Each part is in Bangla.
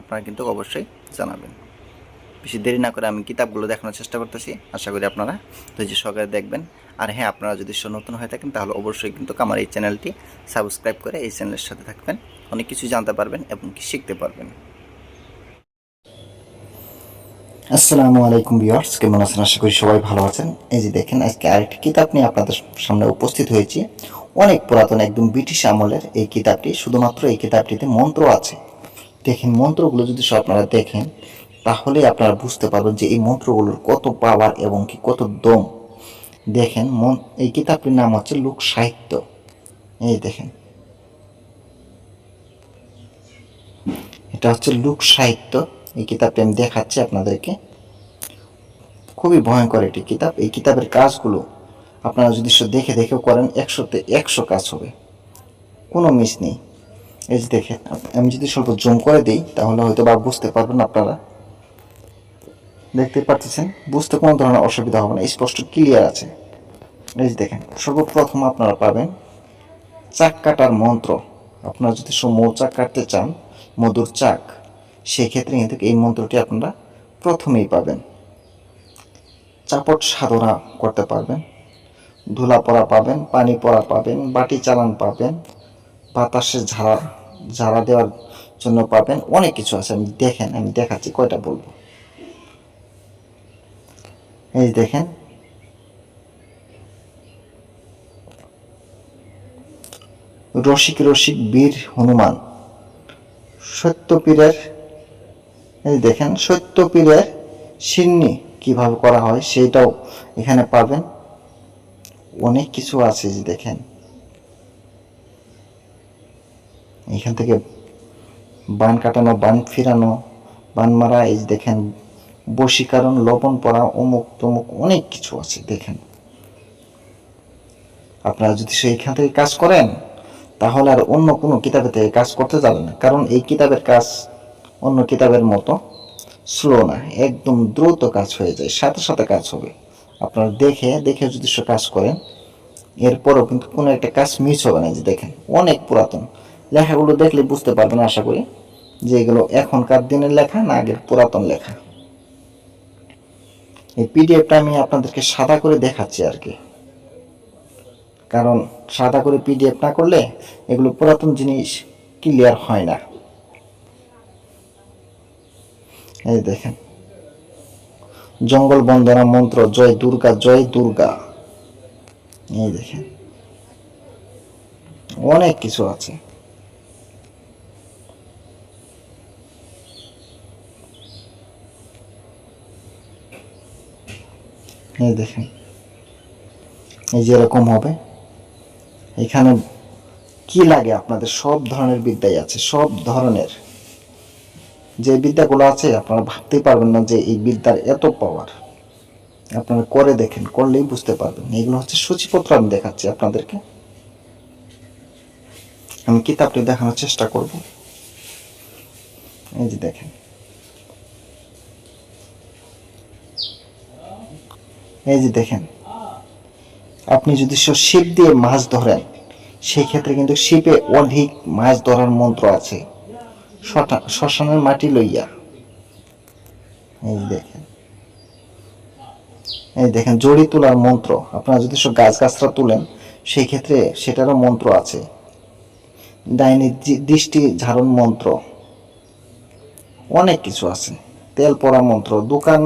আপনারা কিন্তু অবশ্যই জানাবেন। বেশি দেরি না করে আমি কিতাবগুলো দেখানোর চেষ্টা করতেছি। আশা করি আপনারা ধৈর্য সহকারে দেখবেন। আর হ্যাঁ আপনারা যদি নতুন হয়ে থাকেন, তাহলে অবশ্যই কিন্তু আমার এই চ্যানেলটি সাবস্ক্রাইব করে এই চ্যানেলের সাথে থাকবেন। অনেক কিছু জানতে পারবেন এবং কি শিখতে পারবেন। আসসালামু আলাইকুম ভিউয়ার্স, কেমন আছেন? আশা করি সবাই ভালো আছেন। এই যে দেখেন, আজকে আরেকটি কিতাব নিয়ে আপনাদের সামনে উপস্থিত হয়েছি। অনেক পুরাতন, একদম ব্রিটিশ আমলের এই কিতাবটি। শুধুমাত্র এই কিতাবটিতে মন্ত্র আছে। দেখেন, মন্ত্রগুলো যদি সব আপনারা দেখেন তাহলে আপনারা বুঝতে পারবেন যে এই মন্ত্রগুলোর কত পাওয়ার এবং কি কত দম। দেখেন, মন, এই কিতাবটির নাম হচ্ছে লোক সাহিত্য। এই দেখেন। এটা হচ্ছে লোক সাহিত্য। এই কিতাবটি আমি দেখাচ্ছি আপনাদেরকে। খুবই ভয়ঙ্কর একটি কিতাব। এই কিতাবের কাজগুলো আপনারা যদি দেখে দেখেও করেন, একশোতে একশো কাজ হবে। কোনো মিস নেই। এই যে দেখেন, আমি যদি স্বল্প জুম করে দিই, তাহলে হয়তো বা বুঝতে পারবেন আপনারা। দেখতে পাচ্ছেন? বুঝতে কোনো ধরনের অসুবিধা হবে না, স্পষ্ট ক্লিয়ার আছে। এই যে দেখেন, সর্বপ্রথম আপনারা পাবেন চাক কাটার মন্ত্র। আপনারা যদি মৌচাক কাটতে চান, মধুর চাক, সেক্ষেত্রে কিন্তু এই মন্ত্রটি আপনারা প্রথমেই পাবেন। চাপট সাধনা করতে পারবেন। ধুলা পড়া পাবেন পানি পড়া পাবেন, বাটি চালান পাবেন বাতাসে ঝাড়া ঝাড়া দেওয়ার জন্য পাবেন। অনেক কিছু আছে, আমি দেখেন, আমি দেখাচ্ছি, কয়টা বলব। এই দেখেন। রসিক রসিক, বীর, হনুমান। সত্যপীরের এই দেখেন সত্যপীরের সিন্নি কীভাবে করা হয় সেইটাও এখানে পাবেন। অনেক কিছু আছে যে দেখেন। এখান থেকে বান কাটানো, বান ফিরানো, বান মারা, এই দেখেন, বশীকরণ, লবণ পড়া, অমুক তমুক অনেক কিছু আছে, দেখেন। আপনারা যদি সেইখান থেকে কাজ করেন, তাহলে আর অন্য কোনো কিতাবে থেকে কাজ করতে যাবেন না। কারণ এই কিতাবের কাজ অন্য কিতাবের মতো স্লো না, একদম দ্রুত কাজ হয়ে যায়, সাথে সাথে কাজ হবে। আপনারা দেখে দেখে যদি সে কাজ করেন, এরপরও কিন্তু কোনো একটা কাজ মিস হবে না যে দেখেন, অনেক পুরাতন। লেখাগুলো দেখলে বুঝতে পারবেন, আশা করি, যে এগুলো এখনকার দিনের লেখা না আগের পুরাতন লেখা। এই পিডিএফটা আমি আপনাদেরকে সাদা করে দেখাচ্ছি আর কি। কারণ সাদা করে পিডিএফ না করলে এগুলো পুরাতন জিনিস ক্লিয়ার হয় না। এই দেখেন। জঙ্গল বন্দনা মন্ত্র, জয় দুর্গা জয় দুর্গা। এই দেখেন। অনেক কিছু আছে। এই দেখেন। এই যে এরকম হবে। এখানে কি লাগে আপনাদের? সব ধরনের বিদ্যাই আছে, সব ধরনের। যে বিদ্যাগুলো আছে, আপনারা ভাবতেই পারবেন না যে এই বিদ্যার এত পাওয়ার আপনারা করে দেখেন, করলেই বুঝতে পারবেন। এগুলো হচ্ছে সূচিপত্র আমি দেখাচ্ছি আপনাদেরকে। আমি কিতাবটি দেখানোর চেষ্টা করব। এই যে দেখেন। এই যে দেখেন, আপনি যদি শিপ দিয়ে মাছ ধরেন সেই ক্ষেত্রে কিন্তু শিপে অধিক মাছ ধরার মন্ত্র আছে। শ্মশানের মাটি লইয়া। এই যে দেখেন। এই দেখেন, জড়ি তোলার মন্ত্র। আপনারা যদি সব গাছ গাছরা তুলেন সেই ক্ষেত্রে সেটারও মন্ত্র আছে। ডাইনি দৃষ্টি ঝাড়ন মন্ত্র। অনেক কিছু আছে। তেল পড়া মন্ত্র, দোকান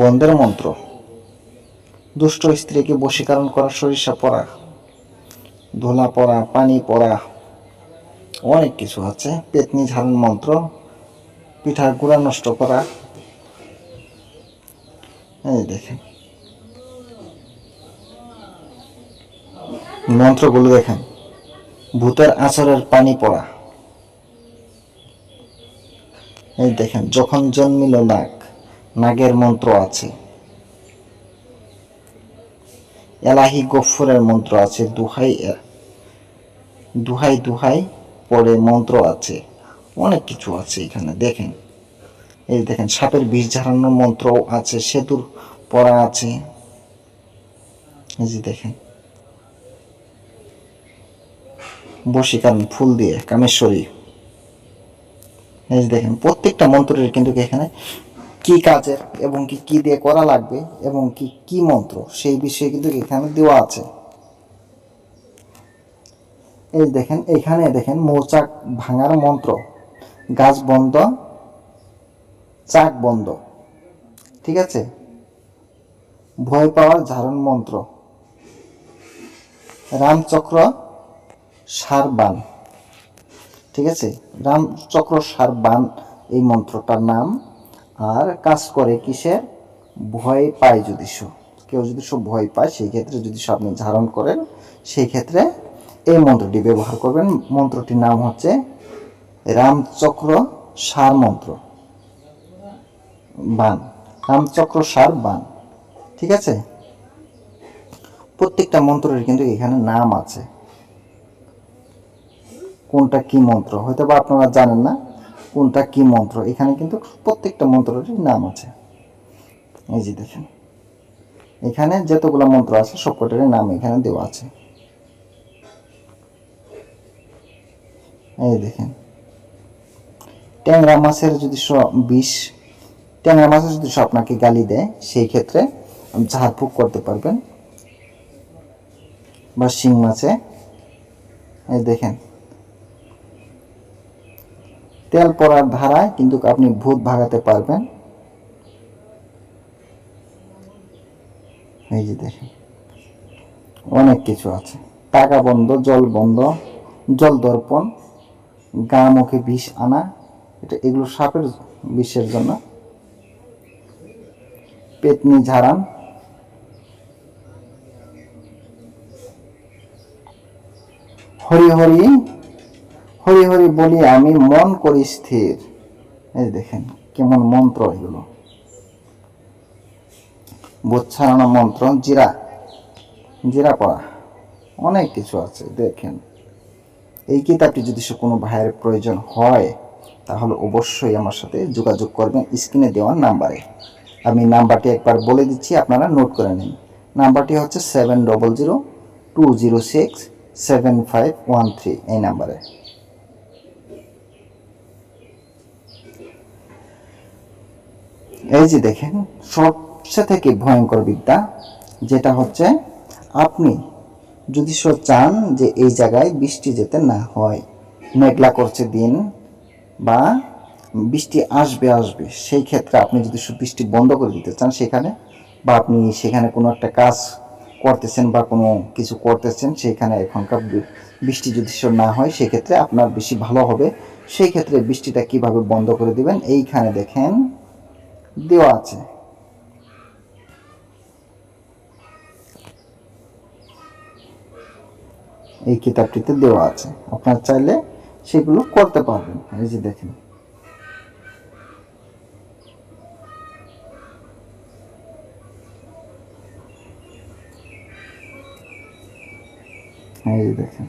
বন্ধের মন্ত্র। দুষ্ট স্ত্রীকে বশীকরণ করা, সরিষা পরা, ধোলা পড়া পানি পড়া অনেক কিছু আছে। পেতনি ঝাড়ন মন্ত্র পিঠার গুঁড়া নষ্ট করা। এই দেখেন। মন্ত্রগুলো দেখেন। ভূতের আচরের পানি পড়া এই দেখেন, যখন জন্মিল নাগ, নাগের মন্ত্র আছে। এলাহি গফুরের মন্ত্র আছে, দুহাই দুহাই দুহাই পরে মন্ত্র আছে। অনেক কিছু আছে এখানে, দেখেন। এই দেখেন, সাপের বিষ ঝাড়ানোর মন্ত্রও আছে, সেতুর পড়া আছে। যে দেখেন। বশীকরণ ফুল দিয়ে, কামেশ্বরী। এই দেখেন, প্রত্যেকটা মন্ত্রের কিন্তু এখানে কি কাজের এবং কি কি দিয়ে করা লাগবে এবং কি কি মন্ত্র, সেই বিষয়ে কিন্তু এখানে দেওয়া আছে। এই দেখেন, এখানে দেখেন মৌচাক ভাঙার মন্ত্র। গাছ বন্ধ, চাক বন্ধ। ঠিক আছে? ভয় পাওয়ার ঝাড়ন মন্ত্র। রামচক্র সার বান। ঠিক আছে? রামচক্র সার বান, এই মন্ত্রটার নাম আর কাজ করে কিসের? ভয় পায় যদি সে। কেউ যদি সব ভয় পায়, সেই ক্ষেত্রে যদি সে আপনি ধারণ করেন, সেই ক্ষেত্রে এই মন্ত্রটি ব্যবহার করবেন। মন্ত্রটির নাম হচ্ছে রামচক্র সার মন্ত্র। বান। রামচক্র সার বান। ঠিক আছে? প্রত্যেকটা মন্ত্রের কিন্তু এখানে নাম আছে। কোনটা কি মন্ত্র? হয়তো বা আপনারা জানেন না। কোনটা কি মন্ত্র? এখানে কিন্তু প্রত্যেকটা মন্ত্রের নাম আছে। এই যে দেখেন। এখানে যতগুলো মন্ত্র আছে, সবকটারই নাম এখানে দেওয়া আছে। এই দেখেন। ট্যাংরা মাছের যদি বিষ, ট্যাংরা মাছের যদি সে আপনাকে গালি দেয়, সেই ক্ষেত্রে ঝাড়ফুঁক করতে পারবেন। বা শিং মাছে। এই দেখেন। তেল পড়ার ধারায় কিন্তু আপনি ভূত ভাগাতে পারবেন। এই যে দেখেন, অনেক কিছু আছে। টাকা বন্ধ, জল বন্ধ, জল দর্পণ, গা মুখে বিষ আনা, এটা এগুলো সাপের বিষের জন্য। পেতনি ঝাড়ান। হরি হরি হরি হরি বলি, আমি মন করি স্থির। এই দেখেন, কেমন মন্ত্র এগুলো। বোচ্ছারানো মন্ত্র, জিরা। জিরা পড়া। অনেক কিছু আছে, দেখেন। এই কিতাবটি যদি কোনো ভাইয়ের প্রয়োজন হয়, তাহলে অবশ্যই আমার সাথে যোগাযোগ করবেন স্ক্রিনে দেওয়া নাম্বারে। আমি নাম্বারটি একবার বলে দিচ্ছি, আপনারা নোট করে নিন। নাম্বারটি হচ্ছে seven double zero two zero six seven five one three এই নাম্বারে। এই যে দেখেন, সবচেয়ে থেকে ভয়ঙ্কর বিদ্যা যেটা হচ্ছে আপনি যদি সো চান যে এই জায়গায় বৃষ্টি যেতে না হয়, মেঘলা করছে দিন বা বৃষ্টি আসবে আসবে, সেই ক্ষেত্রে আপনি যদি সব বৃষ্টি বন্ধ করে দিতে চান সেখানে বা আপনি সেখানে কোনো একটা কাজ করতেছেন বা কোনো কিছু করতেছেন, সেখানে এখনকার বৃষ্টি যদি না হয়, সেক্ষেত্রে আপনার বেশি ভালো হবে। সেই ক্ষেত্রে বৃষ্টিটা কীভাবে বন্ধ করে দিবেন, এইখানে দেখেন দেওয়া আছে। এই কিতাবটিতে দেওয়া আছে। আপনারা চাইলে সেগুলো করতে পারবেন। এই যে দেখেন। এই যে দেখেন।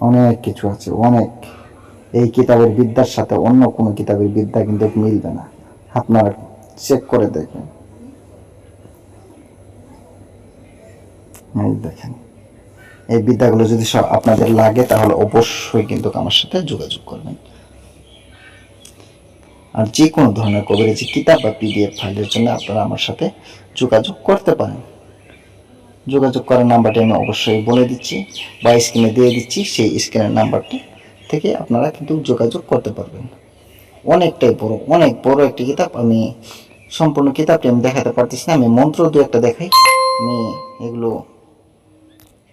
অনেক কিছু আছে, অনেক। এই কিতাবের বিদ্যার সাথে অন্য কোনো কিতাবের বিদ্যা কিন্তু মিলবে না। আপনারা চেক করে দেখবেন এই দেখেন। এই বিদ্যাগুলো যদি সব আপনাদের লাগে, তাহলে অবশ্যই কিন্তু আমার সাথে যোগাযোগ করবেন। আর যে কোনো ধরনের কভারেজি, কিতাব বা পিডিএফ ফাইলের জন্য আপনারা আমার সাথে যোগাযোগ করতে পারেন। যোগাযোগ করার নাম্বারটি আমি অবশ্যই বলে দিচ্ছি, বা স্ক্রিনে দিয়ে দিচ্ছি, সেই স্ক্রিনের নাম্বারটি থেকে আপনারা কিন্তু যোগাযোগ করতে পারবেন। অনেকটাই বড়, অনেক বড় একটি কিতাব। আমি সম্পূর্ণ কিতাবটি আমি দেখাতে পারতেছি না, আমি মন্ত্র দু একটা দেখাই। আমি এগুলো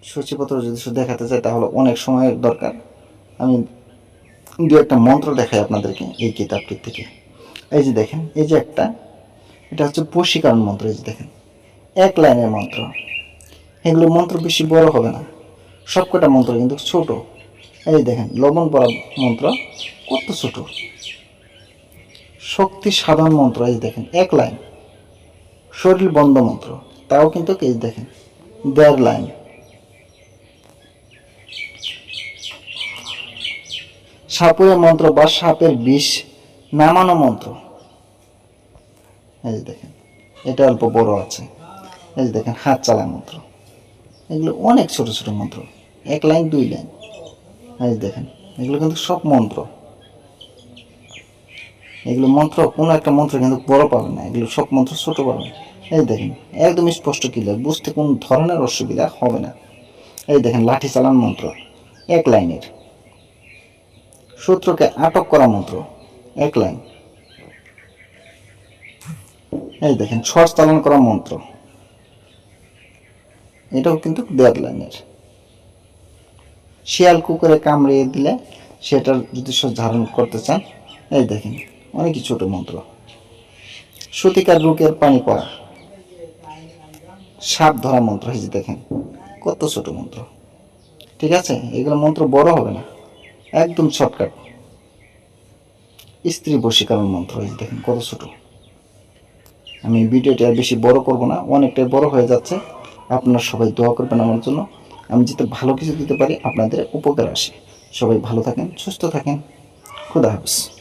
সূচিপত্র যদি শুধু দেখাতে চাই, তাহলে অনেক সময়ের দরকার। আমি দু একটা মন্ত্র দেখাই আপনাদেরকে এই কিতাবটির থেকে। এই যে দেখেন, এই যে একটা, এটা হচ্ছে বশীকরণ মন্ত্র, এই যে দেখেন। এক লাইনের মন্ত্র। এগুলো মন্ত্র বেশি বড় হবে না। সবকটা মন্ত্র কিন্তু ছোট। এই দেখেন, লবণ পড়া মন্ত্র কত ছোট। শক্তি সাধন মন্ত্র এই দেখেন, এক লাইন। শরীর বন্ধ মন্ত্র, তাও কিন্তু এই দেখেন, দেড় লাইন। সাপুরে মন্ত্র বা সাপের বিষ নামানো মন্ত্র। এই দেখেন, এটা অল্প বড় আছে। এই দেখেন, হাত চালা মন্ত্র। এগুলো অনেক ছোট ছোট মন্ত্র, এক লাইন, দুই লাইন। এই দেখেন, এগুলো কিন্তু সব মন্ত্র। এগুলো মন্ত্র, কোনো একটা মন্ত্র কিন্তু বড় পাবেন না, এগুলো সব মন্ত্র ছোট পাবেন এই দেখেন, একদম স্পষ্ট ক্লিয়ার বুঝতে কোন ধরনের অসুবিধা হবে না। এই দেখেন, লাঠি চালান মন্ত্র, এক লাইনের। শত্রুকে আটক করা মন্ত্র, এক লাইন। এই দেখেন শর্ট চালান করা মন্ত্র, এটাও কিন্তু দেড় লাইনের। শিয়াল কুকুরে কামড়িয়ে দিলে সেটার যদি ধারণ করতে চান, এই দেখেন। অনেকই ছোট মন্ত্র। সতিকার রোগের পানি পড়া। সাপ ধরা মন্ত্র, এই দেখেন, কত ছোট মন্ত্র। ঠিক আছে? এগুলো মন্ত্র বড় হবে না। একদম শর্টকাট স্ত্রী বশীকরণ মন্ত্র যে দেখেন, কত ছোট। আমি ভিডিওটি আর বেশি বড় করব না, অনেকটাই বড় হয়ে যাচ্ছে। আপনারা সবাই দোয়া করবেন আমার জন্য। আমি যাতে ভালো কিছু দিতে পারি, আপনাদের উপকার আসে। সবাই ভালো থাকেন, সুস্থ থাকেন। খুদা হাফিজ।